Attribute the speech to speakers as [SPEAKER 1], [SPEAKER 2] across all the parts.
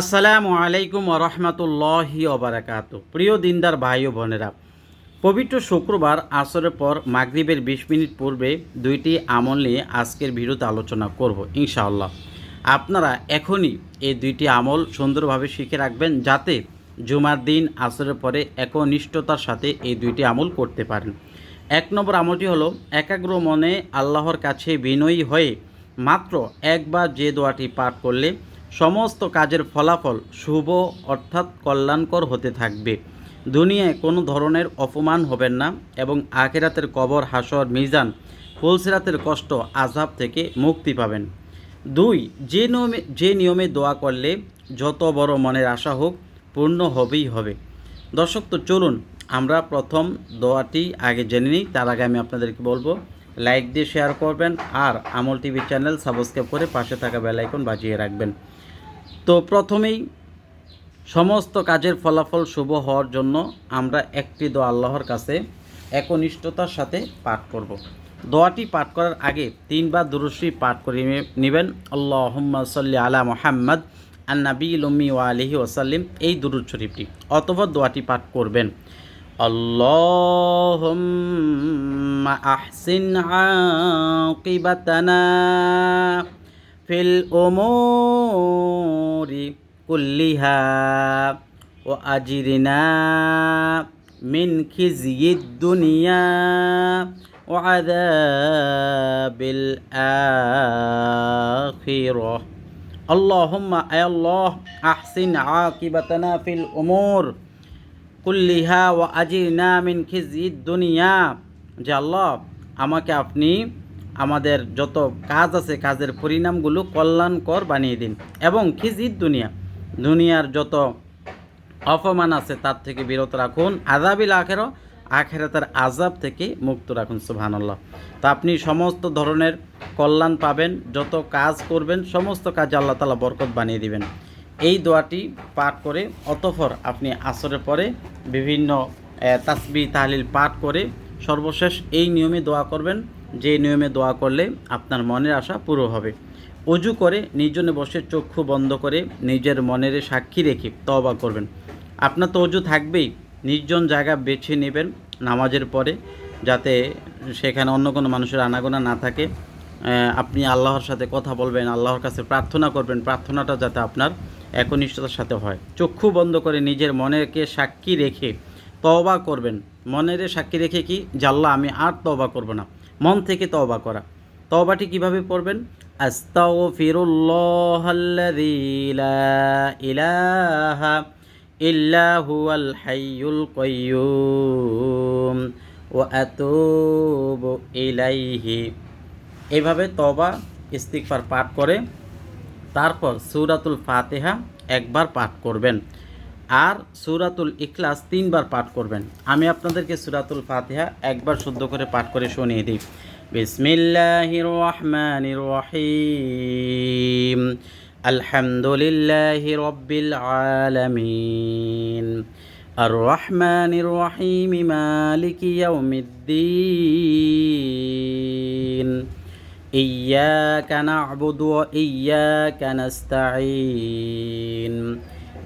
[SPEAKER 1] আসসালামু আলাইকুম রহমতুল্লাহি ওবরাকাত প্রিয় দিনদার ভাই ও বোনেরা, পবিত্র শুক্রবার আসরের পর মাগরিবের বিশ মিনিট পূর্বে দুইটি আমল নিয়ে আজকের ভিডিওতে আলোচনা করব ইনশাআল্লাহ। আপনারা এখনই এই দুইটি আমল সুন্দরভাবে শিখে রাখবেন যাতে জুমার দিন আসরের পরে একনিষ্ঠতার সাথে এই দুইটি আমল করতে পারেন। এক নম্বর আমলটি হলো, একাগ্র মনে আল্লাহর কাছে বিনয়ী হয়ে মাত্র একবার যে দোয়াটি পাঠ করলে সমস্ত কাজের ফলাফল শুভ অর্থাৎ কল্যাণকর হতে থাকবে। দুনিয়ায় কোনো ধরনের অপমান হবেন না এবং আখেরাতের কবর, হাসর, মিজান, ফুলসিরাতের কষ্ট আজাব থেকে মুক্তি পাবেন। দুই, যে নিয়মে যে নিয়মে দোয়া করলে যত বড় মনের আশা হোক পূর্ণ হবেই হবে। দর্শক, তো চলুন আমরা প্রথম দোয়াটি আগে জেনে নিই। তার আগে আমি আপনাদেরকে বলব, লাইক দিয়ে শেয়ার করবেন আর আমল টিভি চ্যানেল সাবস্ক্রাইব করে পাশে থাকা বেল আইকন বাজিয়ে রাখবেন। তো প্রথমেই সমস্ত কাজের ফলাফল শুভ হওয়ার জন্য আমরা একটি দোয়া আল্লাহর কাছে একনিষ্ঠতার সাথে পাঠ করব। দোয়াটি পাঠ করার আগে তিনবার দুরুশ্রী পাঠ করে নেবেন। আল্লাহম্মা সাল্লি আলা মোহাম্মদ আন্নাবি লম্মি ওয়া আলহি ওসাল্লিম এই দুরুদ শরীফটি অতপর দোয়াটি পাঠ করবেন। আল্লাহম্মা আহসিন আকিবাতানা। أحسن عاقبتنا في الأمور كلها وأجرنا من خزي الدنيا وعذاب الآخرة اللهم أي الله أحسن عاقبتنا في الأمور কুল্লিহা ও আজিরনা মিন খিজিদ দুনিয়া যে আল্লাহ আমাকে আপনি আমাদের যত কাজ আছে, কাজের পরিণামগুলো কল্যাণকর বানিয়ে দিন। এবং খিজিদ দুনিয়া, দুনিয়ার যত অপমান আছে, তার থেকে বিরত রাখুন। আজাবিল আখেরও আখেরাতের আজাব থেকে মুক্ত রাখুন, সুবহানাল্লাহ। তা আপনি সমস্ত ধরনের কল্যাণ পাবেন, যত কাজ করবেন, সমস্ত কাজ আল্লাহ তালা বরকত বানিয়ে দিবেন। এই দোয়াটি পাঠ করে অতঃপর আপনি আসরের পরে বিভিন্ন তাসবি তাহলিল পাঠ করে সর্বশেষ এই নিয়মে দোয়া করবেন। যে নিয়মে দোয়া করলে আপনার মনের আশা পুরো হবে। অজু করে নির্জনে বসে চক্ষু বন্ধ করে নিজের মনের সাক্ষী রেখে তওবা করবেন। আপনার তো অজু থাকবেই, নির্জন জায়গা বেছে নেবেন নামাজের পরে যাতে সেখানে অন্য কোনো মানুষের আনাগোনা না থাকে। আপনি আল্লাহর সাথে কথা বলবেন, আল্লাহর কাছে প্রার্থনা করবেন, প্রার্থনাটা যাতে আপনার একনিষ্ঠতার সাথে হয়। চক্ষু বন্ধ করে নিজের মনেরকে সাক্ষী রেখে তওবা করবেন। মনের সাক্ষী রেখে কি? জাল্লা আমি আর তওবা করব না। মন থেকে তওবা করা। তওবাটি কীভাবে পড়বেন? ইলাহা হাইয়ুল ইলাইহি। এইভাবে তবা ইস্তিগফার পাঠ করে, তারপর সূরাতুল ফাতেহা একবার পাঠ করবেন। আর সূরাতুল ইখলাস তিনবার পাঠ করবেন আমি আপনাদেরকে সূরাতুল ফাতিহা একবার শুদ্ধ করে পাঠ করে শুনিয়ে দিই বিসমিল্লাহির রহমানির রহিম আলহামদুলিল্লাহি রব্বিল আলামিন আর রহমানির রহিম মালিকি ইয়াউমিদ্দিন إياك نعبد وإياك نستعين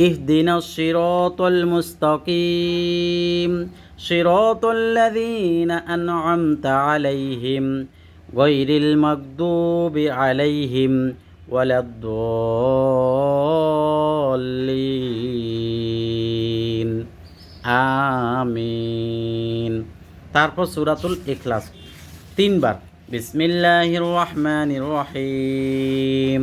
[SPEAKER 1] اهدنا الصراط المستقيم صراط الذين أنعمت عليهم غير المغضوب عليهم ولا الضالين আমিন তারপর সূরাতুল ইখলাস তিনবার বিসমিল্লাহির রহমানির রহিম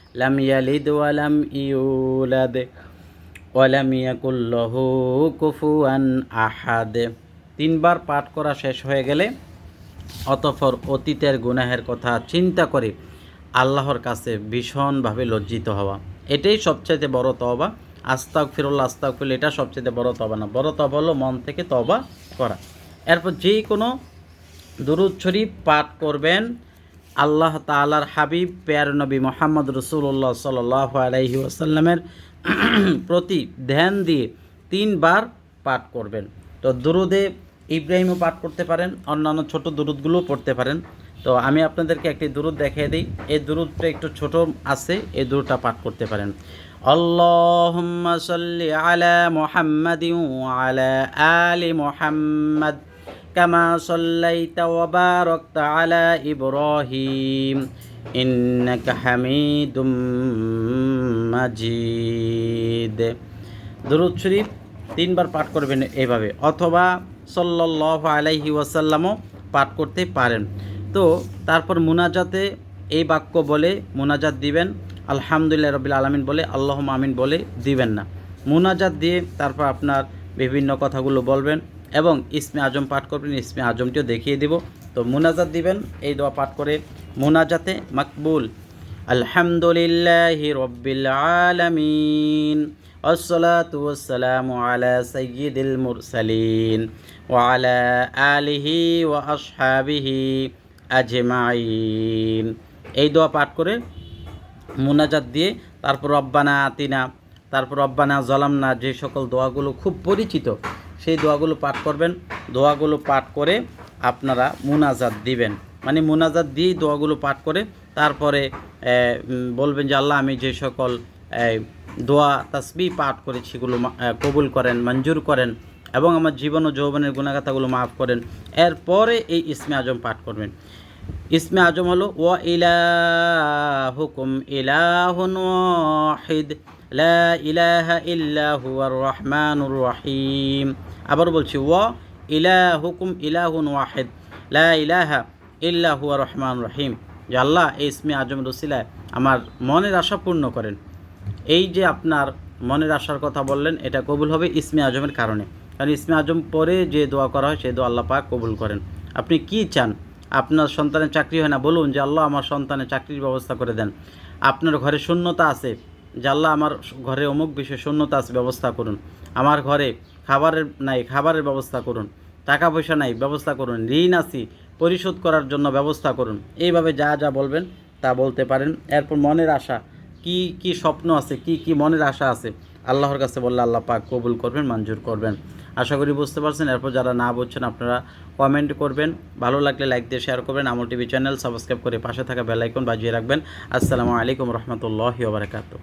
[SPEAKER 1] লাম ইয়ালিদ ওয়ালাম ইউলাদ ওয়ালাম ইয়াকুল্লহ কুফুয়ান আহাদ তিনবার পাঠ করা শেষ হয়ে গেলে অতফর অতীতের গুনাহের কথা চিন্তা করে আল্লাহর কাছে ভীষণভাবে লজ্জিত হওয়া। এটাই সবচেয়ে বড় তবা আস্তাক ফিরুল্লা আস্তাক ফিরুল এটা সবচেয়ে বড় তবা না। বড় তবা হলো মন থেকে তবা করা। এরপর যে কোনো দুরুদ শরীফ পাঠ করবেন আল্লাহ তালার হাবিব, পেয়ার নবী মোহাম্মদ রসুল্লাহ সাল আলাইহি ওয়াসাল্লামের প্রতি ধ্যান দিয়ে তিনবার পাঠ করবেন। তো দুরুদে ইব্রাহিমও পাঠ করতে পারেন, অন্যান্য ছোট দুরুদগুলোও পড়তে পারেন। তো আমি আপনাদেরকে একটি দুরুদ দেখিয়ে দিই। এই দুরুদটা একটু ছোট আছে, এই দুরুদটা পাঠ করতে পারেন। সাল্লি আলা মুহাম্মাদিন ওয়া আলা আলি মুহাম্মাদ। كما صليت وباركت على إبراهيم إنك حميد مجيد দরুদ শরীফ তিনবার পাঠ করবেন এভাবে অথবা সল্লাহ আলাইহি ওয়াসাল্লামও পাঠ করতে পারেন তো তারপর মুনাজাতে এই বাক্য বলে মুনাজাত দিবেন আলহামদুলিল্লাহ রবিল আলমিন বলে আল্লাহ আমিন বলে দিবেন না মুনাজাত দিয়ে তারপর আপনার বিভিন্ন কথাগুলো বলবেন এবং ইসমে আজম পাঠ করবেন ইসমে আজমটিও দেখিয়ে দিব তো মুনাজাত দিবেন এই দোয়া পাঠ করে মুনাজাতে মাকবুল আলহামদুলিল্লাহি রব্বিল আলামিন والصلاة والسلام على سيد المرسلين وعلى آله وأصحابه أجمعين এই দোয়া পাঠ করে মুনাজাত দিয়ে তারপর রব্বানা আতিনা তারপর রব্বানা জলামনা যে সকল দোয়াগুলো খুব পরিচিত সেই দোয়াগুলো পাঠ করবেন। দোয়াগুলো পাঠ করে আপনারা মুনাজাত দিবেন। মানে মুনাজাত দিয়েই দোয়াগুলো পাঠ করে তারপরে বলবেন যে, আল্লাহ, আমি যে সকল দোয়া তাসবি পাঠ করে সেগুলো কবুল করেন, মঞ্জুর করেন এবং আমার জীবন ও যৌবনের গুণাগাথাগুলো মাফ করেন। এরপরে এই ইসমে আজম পাঠ করবেন। ইসমে আজম হলো, ওয়া ইলাহুকুম ইলাহুন ওয়াহিদ, লা ইলাহা রহমানুর রহিম। আবার বলছি, ওয়া ইলাহুকুম ইলাহুন ওয়াহেদ, লা ইলাহা ইল্লা হুয়া রহমান রহিম। যে আল্লাহ এই ইসমে আজম রসিলায় আমার মনের আশা পূর্ণ করেন। এই যে আপনার মনের আশার কথা বললেন, এটা কবুল হবে ইসমে আজমের কারণে। কারণ ইসমে আজম পরে যে দোয়া করা হয় সেই দোয়া আল্লাহ পাক কবুল করেন। আপনি কি চান? আপনার সন্তানের চাকরি হয় না, বলুন যে আল্লাহ আমার সন্তানের চাকরির ব্যবস্থা করে দেন। আপনার ঘরে শূন্যতা আছে, যে আল্লাহ আমার ঘরে অমুক বিষয়ে শূন্যতা আছে, ব্যবস্থা করুন। আমার ঘরে খাবারের নাই, খাবারের ব্যবস্থা করুন। টাকা পয়সা নাই, ব্যবস্থা করুন। ঋণ আছি, পরিশোধ করার জন্য ব্যবস্থা করুন। এইভাবে যা যা বলবেন, তা বলতে পারেন। এরপর মনের আশা, কি কি স্বপ্ন আছে, কি কি মনের আশা আছে? আল্লাহর কাছে বললে আল্লাহ পাক কবুল করবেন, মঞ্জুর করবেন। আশা করি বুঝতে পারছেন। এরপর যারা না বুঝছেন, আপনারা কমেন্ট করবেন। ভালো লাগলে লাইক দিয়ে শেয়ার করবেন। আমল টিভি চ্যানেল সাবস্ক্রাইব করে পাশে থাকা বেল আইকন বাজিয়ে রাখবেন। আসসালামু আলাইকুম রহমতুল্লাহি ওবরাকাতু